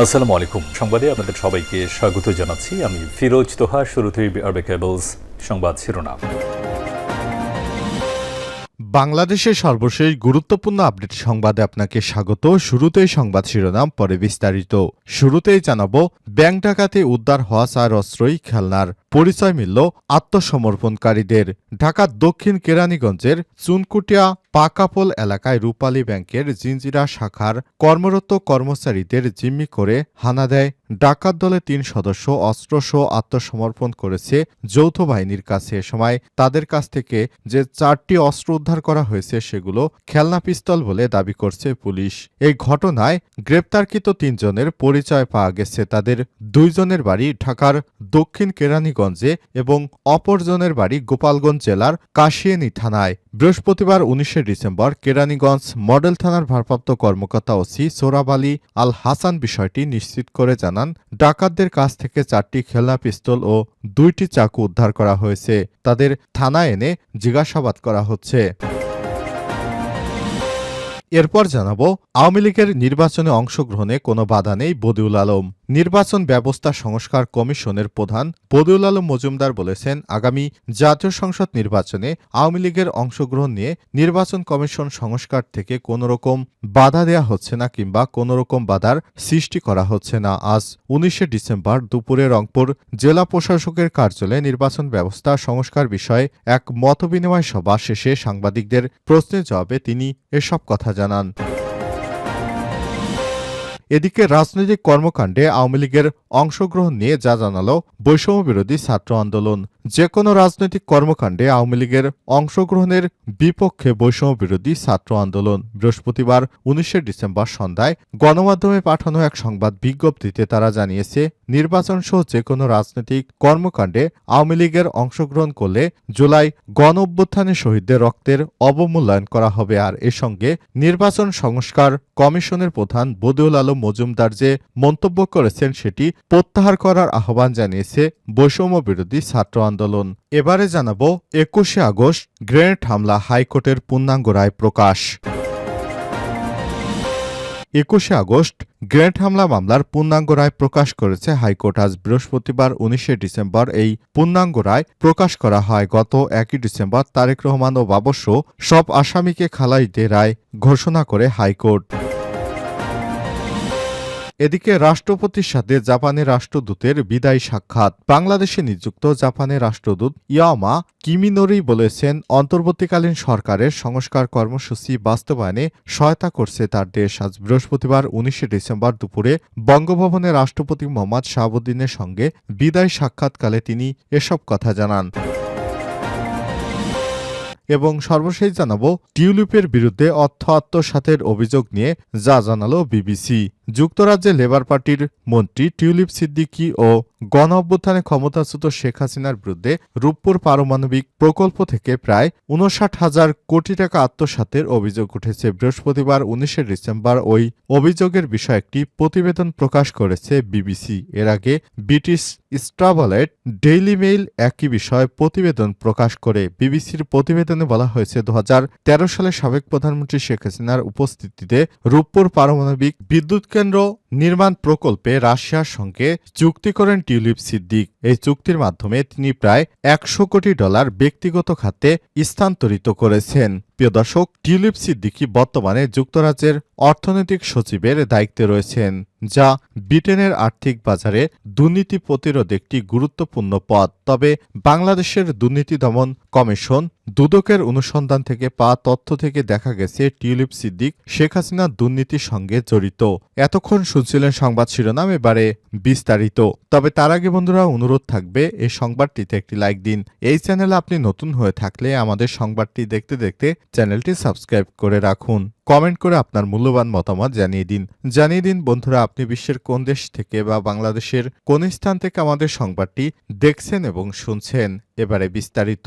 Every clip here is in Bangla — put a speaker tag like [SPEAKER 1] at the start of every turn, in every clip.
[SPEAKER 1] আসসালামু আলাইকুম। সংবাদে আপনাদের সবাইকে স্বাগত জানাচ্ছি। আমি ফিরোজ তোহা, শুরুতেই আরবে কেবলস সংবাদ শিরোনাম।
[SPEAKER 2] বাংলাদেশের সর্বশেষ গুরুত্বপূর্ণ আপডেট সংবাদে আপনাকে স্বাগত। শুরুতেই সংবাদ শিরোনাম, পরে বিস্তারিত। শুরুতেই জানাব, ব্যাংক ডাকাতে উদ্ধার হওয়া চার অস্ত্রই খেলনার পরিচয় মিলল আত্মসমর্পণকারীদের। ঢাকার দক্ষিণ কেরানীগঞ্জের চুনকুটিয়া পাকাপোল এলাকায় রূপালী ব্যাংকের জিঞ্জিরা শাখার কর্মরত কর্মচারীদের জিম্মি করে হানা দেয়। ডাকাত দলে তিন সদস্য অস্ত্রসহ আত্মসমর্পণ করেছে। যৌথ বাহিনীর কাছে এ সময় তাদের কাছ থেকে যে চারটি অস্ত্র উদ্ধার করা হয়েছে সেগুলো খেলনা পিস্তল বলে দাবি করছে পুলিশ। এই ঘটনায় গ্রেপ্তারকৃত তিনজনের পরিচয় পাওয়া গেছে। তাদের দুইজনের বাড়ি ঢাকার দক্ষিণ কেরানীগঞ্জে এবং অপরজনের বাড়ি গোপালগঞ্জ জেলার কাশিয়ানী থানায়। বৃহস্পতিবার উনিশে ডিসেম্বর কেরানীগঞ্জ মডেল থানার ভারপ্রাপ্ত কর্মকর্তা ওসি সোরাব আলী আল হাসান বিষয়টি নিশ্চিত করে জানান, ডাকাতদের কাছ থেকে চারটি খেলনা পিস্তল ও দুইটি চাকু উদ্ধার করা হয়েছে। তাদের থানায় এনে জিজ্ঞাসাবাদ করা হচ্ছে। এরপর জানাব, আওয়ামী লীগের নির্বাচনে অংশগ্রহণে কোনো বাধা নেই বদিউল আলম। নির্বাচন ব্যবস্থা সংস্কার কমিশনের প্রধান বদিউল আলম মজুমদার বলেছেন, আগামী জাতীয় সংসদ নির্বাচনে আওয়ামী লীগের অংশগ্রহণ নিয়ে নির্বাচন কমিশন সংস্কার থেকে কোনো রকম বাধা দেয়া হচ্ছে না কিংবা কোনো রকম বাধার সৃষ্টি করা হচ্ছে না। আজ উনিশে ডিসেম্বর দুপুরে রংপুর জেলা প্রশাসকের কার্যালয়ে নির্বাচন ব্যবস্থা সংস্কার বিষয়ে এক মতবিনিময় সভা শেষে সাংবাদিকদের প্রশ্নের জবাবে তিনি এসব কথা জানান। এদিকে রাজনৈতিক কর্মকাণ্ডে আওয়ামী লীগের অংশগ্রহণ নিয়ে যা জানালো বৈষম্য বিরোধী ছাত্র আন্দোলন। যে কোনো রাজনৈতিক কর্মকাণ্ডে আওয়ামী লীগের অংশগ্রহণের বিপক্ষে বৈষম্য বিরোধী ছাত্র আন্দোলন। বৃহস্পতিবার উনিশে ডিসেম্বর সন্ধ্যায় গণমাধ্যমে পাঠানো এক সংবাদ বিজ্ঞপ্তিতে তারা জানিয়েছে নির্বাচন সহ যে কোনো রাজনৈতিক কর্মকাণ্ডে আওয়ামী লীগের অংশগ্রহণ করলে জুলাই গণ অভ্যুত্থানে শহীদদের রক্তের অবমূল্যায়ন করা হবে। আর এ সঙ্গে নির্বাচন সংস্কার কমিশনের প্রধান বদিউল আলম মজুমদার যে মন্তব্য করেছেন সেটি প্রত্যাহার করার আহ্বান জানিয়েছে বৈষম্য বিরোধী ছাত্র আন্দোলন। এবারে জানাব একুশে আগস্ট গ্রেনেড হামলা হাইকোর্টের পূর্ণাঙ্গ রায় প্রকাশ। একুশে আগস্ট গ্রেট হামলা মামলার পূর্ণাঙ্গ রায় প্রকাশ করেছে হাইকোর্ট। আজ বৃহস্পতিবার, উনিশে ডিসেম্বর এই পূর্ণাঙ্গ রায় প্রকাশ করা হয়। গত একই ডিসেম্বর তারেক রহমান ও বাবস্য সব আসামিকে খালাইতে রায় ঘোষণা করে হাইকোর্ট। এদিকে রাষ্ট্রপতির সাথে জাপানের রাষ্ট্রদূতের বিদায় সাক্ষাৎ। বাংলাদেশে নিযুক্ত জাপানের রাষ্ট্রদূত ইয়ামা কিমিনোরি বলেছেন, অন্তর্বর্তীকালীন সরকারের সংস্কার কর্মসূচি বাস্তবায়নে সহায়তা করছে তার দেশ। আজ বৃহস্পতিবার উনিশে ডিসেম্বর দুপুরে বঙ্গভবনে রাষ্ট্রপতি মোহাম্মদ শাহাবুদ্দিনের সঙ্গে বিদায় সাক্ষাৎকালে তিনি এসব কথা জানান। এবং সর্বশেষ জানাব, টিউলিপের বিরুদ্ধে অর্থ আত্মসাতের অভিযোগ নিয়ে যা জানালো বিবিসি। যুক্তরাজ্যে লেবার পার্টির মন্ত্রী টিউলিপ সিদ্দিকী ও গণ অভ্যুত্থানে ক্ষমতাচ্যুত শেখ হাসিনার বিরুদ্ধে রূপপুর পারমাণবিক প্রকল্প থেকে প্রায় উনষাট হাজার কোটি টাকা আত্মসাতের অভিযোগ উঠেছে। বৃহস্পতিবার উনিশে ডিসেম্বর ওই অভিযোগের বিষয়ে একটি প্রতিবেদন প্রকাশ করেছে বিবিসি। এর আগে ব্রিটিশ স্ট্রাভলেট ডেইলি মেইল একই বিষয়ে প্রতিবেদন প্রকাশ করে বিবিসির প্রতিবেদনে বলা হয়েছে দু হাজার তেরো সালে সাবেক প্রধানমন্ত্রী শেখ হাসিনার উপস্থিতিতে রূপপুর পারমাণবিক বিদ্যুৎ কেন্দ্র নির্মাণ প্রকল্পে রাশিয়ার সঙ্গে চুক্তি করেন টিউলিপ সিদ্দিক। এই চুক্তির মাধ্যমে তিনি প্রায় একশো কোটি ডলার ব্যক্তিগত খাতে স্থানান্তরিত করেছেন। প্রিয় দর্শক, টিউলিপ সিদ্দিকি বর্তমানে যুক্তরাজ্যের অর্থনৈতিক সচিবের দায়িত্বে রয়েছেন, যা ব্রিটেনের আর্থিক বাজারে দুর্নীতি প্রতিরোধ একটি গুরুত্বপূর্ণ পদ তবে বাংলাদেশের দুর্নীতি দমন কমিশন দুদকের অনুসন্ধান থেকে পাওয়া তথ্য থেকে দেখা গেছে, টিউলিপ সিদ্দিক শেখ হাসিনার দুর্নীতির সঙ্গে জড়িত। এতক্ষণ শুনছিলেন সংবাদ শিরোনাম, এবারে বিস্তারিত। তবে তার আগে বন্ধুরা, অনুরোধ থাকবে, এই সংবাদটিতে একটি লাইক দিন। এই চ্যানেলে আপনি নতুন হয়ে থাকলে আমাদের সংবাদটি দেখতে দেখতে চ্যানেলটি সাবস্ক্রাইব করে রাখুন। কমেন্ট করে আপনার মূল্যবান মতামত জানিয়ে দিন। জানিয়ে দিন, বন্ধুরা, আপনি বিশ্বের কোন দেশ থেকে বা বাংলাদেশের কোন স্থান থেকে আমাদের সংবাদটি দেখছেন এবং শুনছেন। এবারে বিস্তারিত।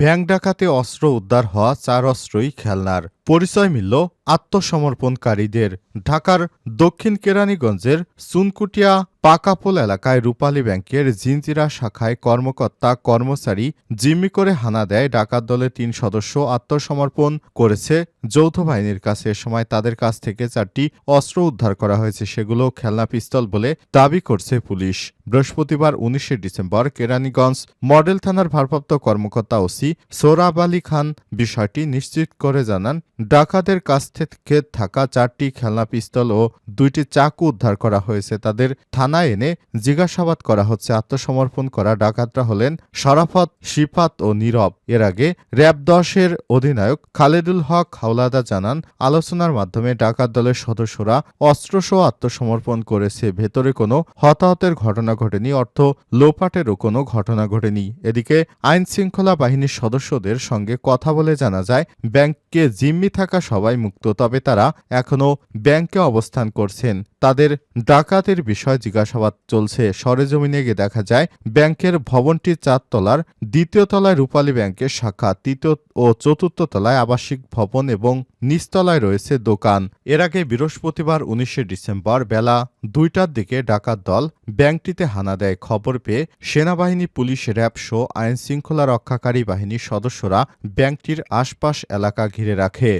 [SPEAKER 2] ব্যাংক ডাকাতে অস্ত্র উদ্ধার হওয়া চার অস্ত্রই খেলনার। পরিচয় মিলল আত্মসমর্পণকারীদের। ঢাকার দক্ষিণ কেরানীগঞ্জের সুনকুটিয়া পাকাপোল এলাকায় রূপালী ব্যাংকের জিনজিরা শাখায় কর্মকর্তা কর্মচারী জিম্মি করে হানা দেয় ডাকাত দলের তিন সদস্য আত্মসমর্পণ করেছে। যৌথ বাহিনীর কাছে এ সময় তাদের কাছ থেকে চারটি অস্ত্র উদ্ধার করা হয়েছে, সেগুলো খেলনা পিস্তল বলে দাবি করছে পুলিশ। বৃহস্পতিবার উনিশে ডিসেম্বর কেরানীগঞ্জ মডেল থানার ভারপ্রাপ্ত কর্মকর্তা ওসি সোরাব আলী খান বিষয়টি নিশ্চিত করে জানান ডাকাতের কাছ থেকে থাকা চারটি খেলনা পিস্তল ও দুইটি চাকু উদ্ধার করা হয়েছে। তাদের থানায় এনে জিজ্ঞাসাবাদ করা হচ্ছে। আত্মসমর্পণ করা ডাকাতরা হলেন শরাফত শিফাত ও নীরব। এর আগে র্যাব দশের অধিনায়ক খালেদুল হক হাওলাদা জানান, আলোচনার মাধ্যমে ডাকাত দলের সদস্যরা অস্ত্রসহ আত্মসমর্পণ করেছে। ভেতরে কোনো হতাহতের ঘটনা ঘটেনি, অর্থ লোপাটেরও কোনো ঘটনা ঘটেনি। এদিকে আইন শৃঙ্খলা বাহিনীর সদস্যদের সঙ্গে কথা বলে জানা যায়, ব্যাংককে জিম্মি থাকা সবাই মুক্ত, তবে তারা এখনও ব্যাংকে অবস্থান করছেন। তাদের ডাকাতের বিষয় জিজ্ঞাসাবাদ চলছে। সরেজমিনে গিয়ে দেখা যায়, ব্যাংকের ভবনটি চারতলার দ্বিতীয় তলায় রূপালী ব্যাংকের শাখা, তৃতীয় ও চতুর্থ তলায় আবাসিক ভবন এবং নিচতলায় রয়েছে দোকান। এর আগে বৃহস্পতিবার উনিশে ডিসেম্বর বেলা দুইটার দিকে ডাকাত দল ব্যাংকটিতে হানা দেয়। খবর পেয়ে সেনাবাহিনী, পুলিশ, র্যাব সহ আইন শৃঙ্খলা রক্ষাকারী বাহিনীর সদস্যরা ব্যাংকটির আশপাশ এলাকা ঘিরে রাখে।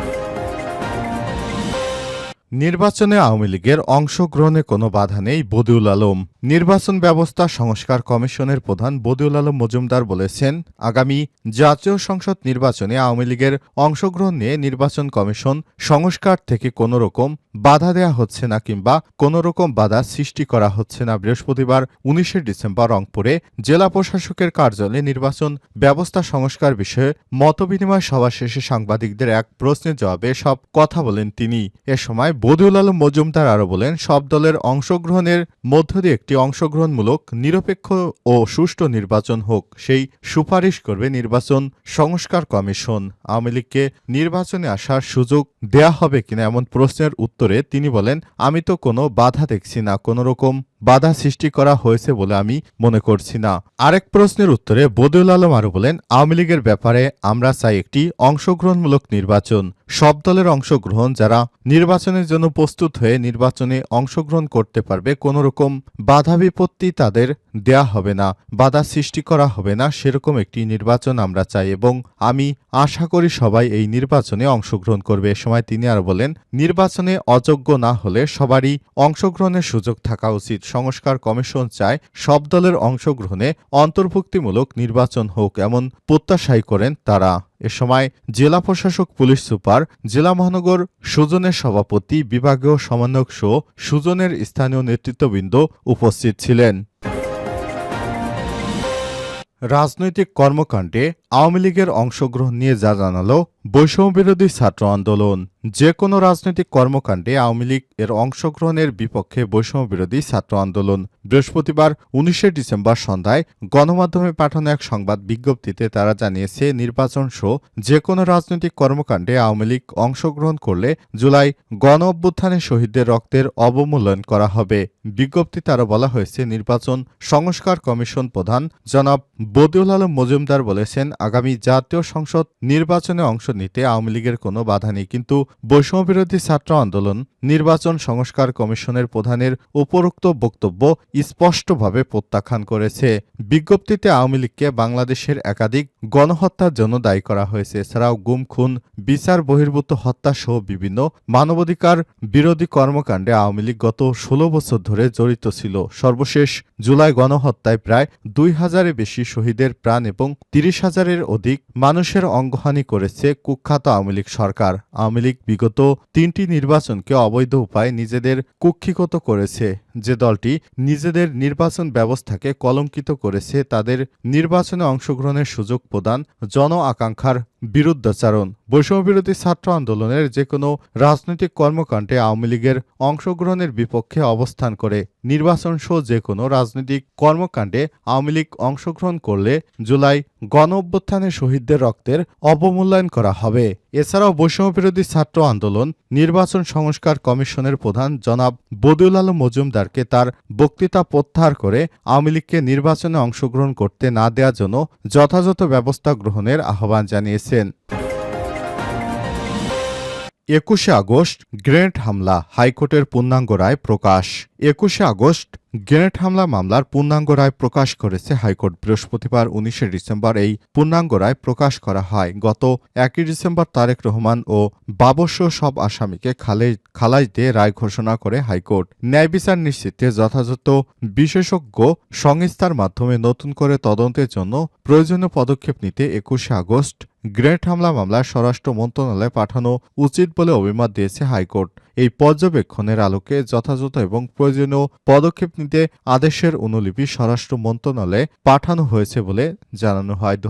[SPEAKER 2] নির্বাচনে আওয়ামী লীগের অংশগ্রহণে কোনো বাধা নেই বদিউল আলম। নির্বাচন ব্যবস্থা সংস্কার কমিশনের প্রধান বদিউল আলম মজুমদার বলেছেন, আগামী জাতীয় সংসদ নির্বাচনে আওয়ামী লীগের অংশগ্রহণ নিয়ে নির্বাচন কমিশন সংস্কার থেকে কোনো রকম বাধা দেয়া হচ্ছে না কিংবা কোনো রকম বাধা সৃষ্টি করা হচ্ছে না। বৃহস্পতিবার উনিশে ডিসেম্বর রংপুরে জেলা প্রশাসকের কার্যালয়ে নির্বাচন ব্যবস্থা সংস্কার বিষয়ে মতবিনিময় সভা শেষে সাংবাদিকদের এক প্রশ্নের জবাবে সব কথা বলেন তিনি। এ সময় বদিউল আলম মজুমদার আরও বলেন, সব দলের অংশগ্রহণের মধ্য দিয়ে একটি অংশগ্রহণমূলক, নিরপেক্ষ ও সুষ্ঠু নির্বাচন হোক, সেই সুপারিশ করবে নির্বাচন সংস্কার কমিশন। আওয়ামী লীগকে নির্বাচনে আসার সুযোগ দেয়া হবে কিনা এমন প্রশ্নের উত্তরে তিনি বলেন, আমি তো কোনো বাধা দেখছি না, কোনো রকম বাধা সৃষ্টি করা হয়েছে বলে আমি মনে করছি না। আরেক প্রশ্নের উত্তরে বদিউল আলম আরও বলেন, আওয়ামী লীগের ব্যাপারে আমরা চাই একটি অংশগ্রহণমূলক নির্বাচন। সব দলের অংশগ্রহণ যারা নির্বাচনের জন্য প্রস্তুত হয়ে নির্বাচনে অংশগ্রহণ করতে পারবে কোনো রকম বাধা বিপত্তি তাদের দেয়া হবে না, বাধা সৃষ্টি করা হবে না, সেরকম একটি নির্বাচন আমরা চাই এবং আমি আশা করি সবাই এই নির্বাচনে অংশগ্রহণ করবে। এ সময় তিনি আরও বলেন, নির্বাচনে অযোগ্য না হলে সবারই অংশগ্রহণের সুযোগ থাকা উচিত। সংস্কার কমিশন চায় সব দলের অংশগ্রহণে অন্তর্ভুক্তিমূলক নির্বাচন হোক এমন প্রত্যাশাই করেন তারা। এ সময় জেলা প্রশাসক, পুলিশ সুপার, জেলা মহানগর সুজনের সভাপতি, বিভাগীয় সমন্বয়ক সহ সুজনের স্থানীয় নেতৃত্ববৃন্দ উপস্থিত ছিলেন। রাজনৈতিক কর্মকাণ্ডে আওয়ামী লীগের অংশগ্রহণ নিয়ে যা জানালো বৈষম্যবিরোধী ছাত্র আন্দোলন। যে কোনো রাজনৈতিক কর্মকাণ্ডে আওয়ামী লীগ এর অংশগ্রহণের বিপক্ষে বৈষম্যবিরোধী ছাত্র আন্দোলন। বৃহস্পতিবার উনিশে ডিসেম্বর সন্ধ্যায় গণমাধ্যমে পাঠানো এক সংবাদ বিজ্ঞপ্তিতে তারা জানিয়েছে, নির্বাচন সহ যে কোনো রাজনৈতিক কর্মকাণ্ডে আওয়ামী লীগ অংশগ্রহণ করলে জুলাই গণ অভ্যুত্থানে শহীদদের রক্তের অবমূল্যায়ন করা হবে। বিজ্ঞপ্তিতে আরও বলা হয়েছে, নির্বাচন সংস্কার কমিশন প্রধান জনাব বদিউল আলম মজুমদার বলেছেন আগামী জাতীয় সংসদ নির্বাচনে অংশ নিতে আওয়ামী লীগের কোনো বাধা নেই, কিন্তু বৈষম্যবিরোধী ছাত্র আন্দোলন, নির্বাচন সংস্কার কমিশনের প্রধানের উপরোক্ত বক্তব্য স্পষ্টভাবে প্রত্যাখ্যান করেছে। বিজ্ঞপ্তিতে আওয়ামী লীগকে বাংলাদেশের একাধিক গণহত্যার জন্য দায়ী করা হয়েছে। এছাড়াও গুম, খুন, বিচার বহির্ভূত হত্যা সহ বিভিন্ন মানবাধিকার বিরোধী কর্মকাণ্ডে আওয়ামী লীগ গত ষোলো বছর ধরে জড়িত ছিল। সর্বশেষ জুলাই গণহত্যায় প্রায় দুই হাজারের বেশি শহীদের প্রাণ এবং তিরিশ হাজারের অধিক মানুষের অঙ্গহানি করেছে কুখ্যাত আওয়ামী লীগ সরকার। আওয়ামী লীগ বিগত তিনটি নির্বাচনকে অবৈধ উপায়ে নিজেদের কুক্ষিগত করেছে। যে দলটি নিজেদের নির্বাচন ব্যবস্থাকে কলঙ্কিত করেছে, তাদের নির্বাচনে অংশগ্রহণের সুযোগ প্রদান, জন আকাঙ্ক্ষার বিরুদ্ধাচারণ। বৈষম্যবিরোধী ছাত্র আন্দোলনের যে কোনো রাজনৈতিক কর্মকাণ্ডে আওয়ামী লীগের অংশগ্রহণের বিপক্ষে অবস্থান করে। নির্বাচন সহ যে কোনো রাজনৈতিক কর্মকাণ্ডে আওয়ামী লীগ অংশগ্রহণ করলে জুলাই গণ অভ্যুত্থানে শহীদদের রক্তের অবমূল্যায়ন করা হবে। এছাড়াও বৈষম্যবিরোধী ছাত্র আন্দোলন, নির্বাচন সংস্কার কমিশনের প্রধান জনাব বদিউল আলম মজুমদারকে তার বক্তৃতা প্রত্যাহার করে আওয়ামী লীগকে নির্বাচনে অংশগ্রহণ করতে না দেওয়ার জন্য যথাযথ ব্যবস্থা গ্রহণের আহ্বান জানিয়েছেন। একুশে আগস্ট গ্রেনেড হামলা, হাইকোর্টের পূর্ণাঙ্গ রায় প্রকাশ। একুশে আগস্ট গ্রেনেড হামলা মামলার পূর্ণাঙ্গ রায় প্রকাশ করেছে হাইকোর্ট। বৃহস্পতিবার উনিশে ডিসেম্বর এই পূর্ণাঙ্গ রায় প্রকাশ করা হয়। গত একই ডিসেম্বর তারেক রহমান ও বাবস্য সব আসামিকে খালে- খালাস দিয়ে রায় ঘোষণা করে হাইকোর্ট। ন্যায় বিচার নিশ্চিতে যথাযথ বিশেষজ্ঞ সংস্থার মাধ্যমে নতুন করে তদন্তের জন্য প্রয়োজনীয় পদক্ষেপ নিতে একুশে আগস্ট গ্রেনেড হামলা মামলা স্বরাষ্ট্র মন্ত্রণালয়ে পাঠানো উচিত বলে অভিমত দিয়েছে হাইকোর্ট। এই পর্যবেক্ষণের আলোকে যথাযথ এবং প্রয়োজনীয় পদক্ষেপ নিতে আদেশের অনুলিপি স্বরাষ্ট্র মন্ত্রণালয়ে পাঠানো হয়েছে বলে জানানো হয়। দু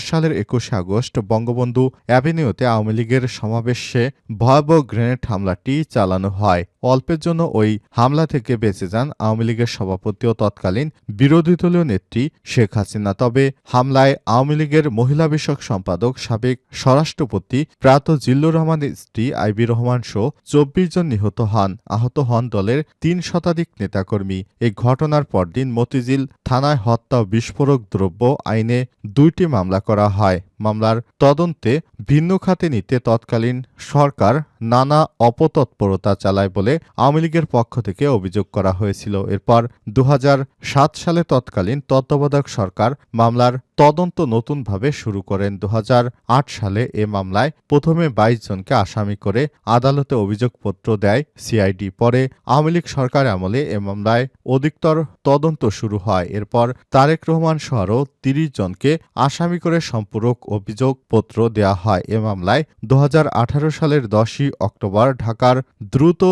[SPEAKER 2] সালের একুশে আগস্ট বঙ্গবন্ধু অ্যাভিনিউতে আওয়ামী লীগের সমাবেশে ভয়াবহ গ্রেনেড হামলাটি চালানো হয়। অল্পের জন্য ওই হামলা থেকে বেঁচে যান আওয়ামী লীগের সভাপতি ও তৎকালীন বিরোধী দলীয় নেত্রী শেখ হাসিনা। তবে হামলায় আওয়ামী লীগের মহিলা বিষয়ক সম্পাদক সাবেক স্বরাষ্ট্রপতি প্রাত জিল্লুর রহমানের স্ত্রী আইবি রহমান সহ চব্বিশ জন নিহত হন। আহত হন দলের তিন শতাধিক নেতাকর্মী। এই ঘটনার পরদিন মতিঝিল থানায় হত্যা ও বিস্ফোরক দ্রব্য আইনে দুইটি মামলা করা হয়। মামলার তদন্তে ভিন্ন খাতে নিতে তৎকালীন সরকার নানা অপতৎপরতা চালায় বলে আওয়ামী লীগের পক্ষ থেকে অভিযোগ করা হয়েছিল। এরপর দু হাজার সাত সালে তৎকালীন তত্ত্বাবধায়ক সরকার মামলার তদন্ত নতুনভাবে শুরু করেন। দু হাজার আট সালে এ মামলায় প্রথমে বাইশ জনকে আসামি করে আদালতে অভিযোগপত্র দেয় সিআইডি। পরে আওয়ামী লীগ সরকার আমলে এ মামলায় অধিকতর তদন্ত শুরু হয়। এরপর তারেক রহমান সহ তিরিশ জনকে আসামি করে সম্পূরক অভিযোগপত্র দেয়া হয়। এ মামলায় দু হাজার আঠারো সালের দশই অক্টোবর ঢাকার দ্রুত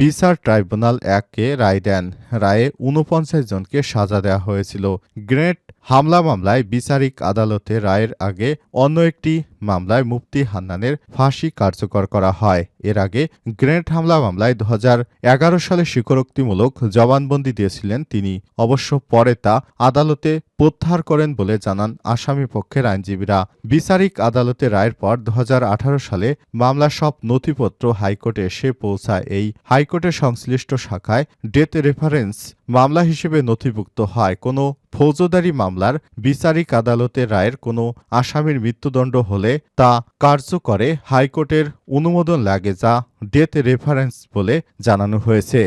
[SPEAKER 2] বিচার ট্রাইব্যুনাল এককে রায় দেন। রায়ে ঊনপঞ্চাশ জনকে সাজা দেওয়া হয়েছিল। গ্রেনেড হামলা মামলায় বিচারিক আদালতে রায়ের আগে অন্য একটি মামলায় মুফতি হান্নানের ফাঁসি কার্যকর করা হয়। এর আগে গ্রেনেড হামলা মামলায় দু হাজার এগারো সালে স্বীকারোক্তিমূলক জবানবন্দি দিয়েছিলেন তিনি। অবশ্য পরে তা আদালতে প্রত্যাহার করেন বলে জানান আসামি পক্ষের আইনজীবীরা। বিচারিক আদালতে রায়ের পর দুহাজার আঠারো সালে মামলার সব নথিপত্র হাইকোর্টে এসে পৌঁছায়। এই হাইকোর্টের সংশ্লিষ্ট শাখায় ডেথ রেফারেন্স মামলা হিসেবে নথিভুক্ত হয়। কোনো ফৌজদারি মামলার বিচারিক আদালতে রায়ের কোনো আসামির মৃত্যুদণ্ড হলে তা কার্যকরে হাইকোর্টের অনুমোদন লাগে যা ডেথ রেফারেন্স বলে জানানো হয়েছে।